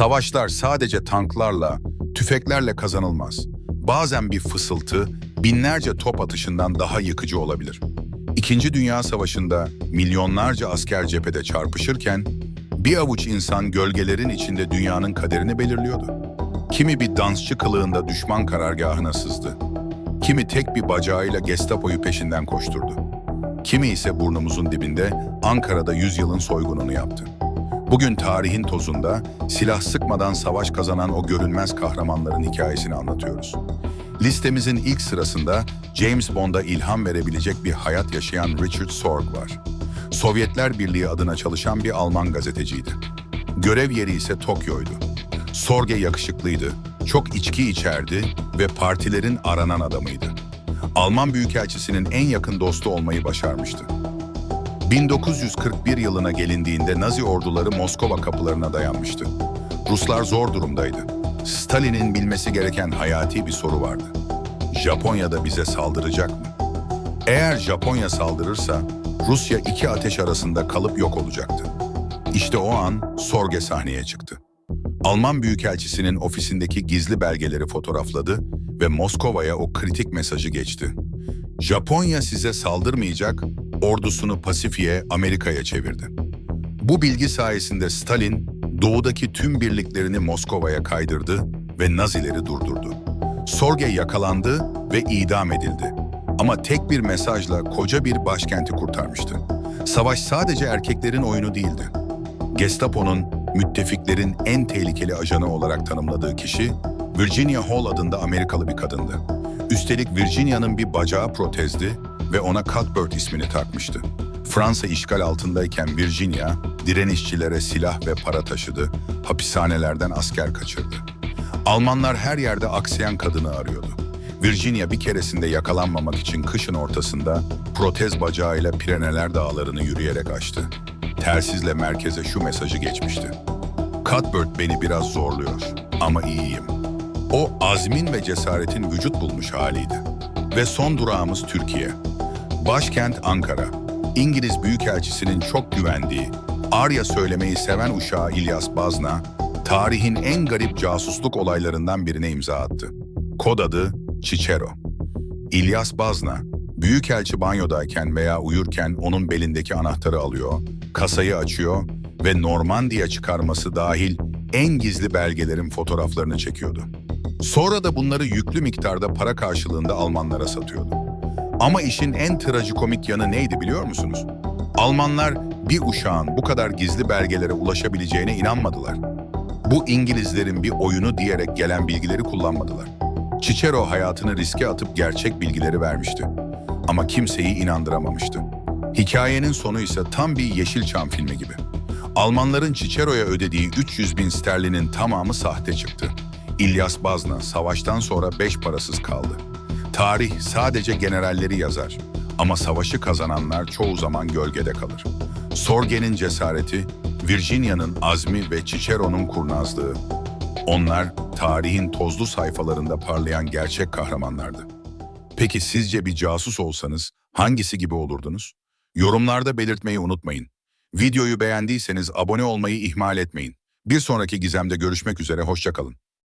Savaşlar sadece tanklarla, tüfeklerle kazanılmaz. Bazen bir fısıltı, binlerce top atışından daha yıkıcı olabilir. İkinci Dünya Savaşı'nda milyonlarca asker cephede çarpışırken, bir avuç insan gölgelerin içinde dünyanın kaderini belirliyordu. Kimi bir dansçı kılığında düşman karargahına sızdı. Kimi tek bir bacağıyla Gestapo'yu peşinden koşturdu. Kimi ise burnumuzun dibinde Ankara'da yüzyılın soygununu yaptı. Bugün tarihin tozunda silah sıkmadan savaş kazanan o görünmez kahramanların hikayesini anlatıyoruz. Listemizin ilk sırasında James Bond'a ilham verebilecek bir hayat yaşayan Richard Sorg var. Sovyetler Birliği adına çalışan bir Alman gazeteciydi. Görev yeri ise Tokyo'ydu. Sorge yakışıklıydı, çok içki içerdi ve partilerin aranan adamıydı. Alman Büyükelçisi'nin en yakın dostu olmayı başarmıştı. 1941 yılına gelindiğinde Nazi orduları Moskova kapılarına dayanmıştı. Ruslar zor durumdaydı. Stalin'in bilmesi gereken hayati bir soru vardı. Japonya da bize saldıracak mı? Eğer Japonya saldırırsa Rusya iki ateş arasında kalıp yok olacaktı. İşte o an Sorge sahneye çıktı. Alman Büyükelçisi'nin ofisindeki gizli belgeleri fotoğrafladı ve Moskova'ya o kritik mesajı geçti. Japonya size saldırmayacak, ordusunu Pasifik'e, Amerika'ya çevirdi. Bu bilgi sayesinde Stalin, doğudaki tüm birliklerini Moskova'ya kaydırdı ve Nazileri durdurdu. Sorge yakalandı ve idam edildi. Ama tek bir mesajla koca bir başkenti kurtarmıştı. Savaş sadece erkeklerin oyunu değildi. Gestapo'nun müttefiklerin en tehlikeli ajanı olarak tanımladığı kişi Virginia Hall adında Amerikalı bir kadındı. Üstelik Virginia'nın bir bacağı protezdi ve ona Cuthbert ismini takmıştı. Fransa işgal altındayken Virginia, direnişçilere silah ve para taşıdı, hapishanelerden asker kaçırdı. Almanlar her yerde aksayan kadını arıyordu. Virginia bir keresinde yakalanmamak için kışın ortasında protez bacağıyla Pireneler dağlarını yürüyerek açtı. Tersizle merkeze şu mesajı geçmişti. Cuthbert beni biraz zorluyor ama iyiyim. O azmin ve cesaretin vücut bulmuş haliydi. Ve son durağımız Türkiye. Başkent Ankara. İngiliz Büyükelçisi'nin çok güvendiği, Arya söylemeyi seven uşağı İlyas Bazna, tarihin en garip casusluk olaylarından birine imza attı. Kod adı Cicero. İlyas Bazna, Büyükelçi banyodayken veya uyurken onun belindeki anahtarı alıyor, kasayı açıyor ve Normandiya çıkarması dahil en gizli belgelerin fotoğraflarını çekiyordu. Sonra da bunları yüklü miktarda para karşılığında Almanlara satıyordu. Ama işin en trajikomik yanı neydi biliyor musunuz? Almanlar bir uşağın bu kadar gizli belgelere ulaşabileceğine inanmadılar. Bu İngilizlerin bir oyunu diyerek gelen bilgileri kullanmadılar. Cicero hayatını riske atıp gerçek bilgileri vermişti. Ama kimseyi inandıramamıştı. Hikayenin sonu ise tam bir Yeşilçam filmi gibi. Almanların Cicero'ya ödediği 300 bin sterlinin tamamı sahte çıktı. İlyas Bazna savaştan sonra beş parasız kaldı. Tarih sadece generalleri yazar ama savaşı kazananlar çoğu zaman gölgede kalır. Sorge'nin cesareti, Virginia'nın azmi ve Cicero'nun kurnazlığı. Onlar tarihin tozlu sayfalarında parlayan gerçek kahramanlardı. Peki sizce bir casus olsanız hangisi gibi olurdunuz? Yorumlarda belirtmeyi unutmayın. Videoyu beğendiyseniz abone olmayı ihmal etmeyin. Bir sonraki gizemde görüşmek üzere, hoşçakalın.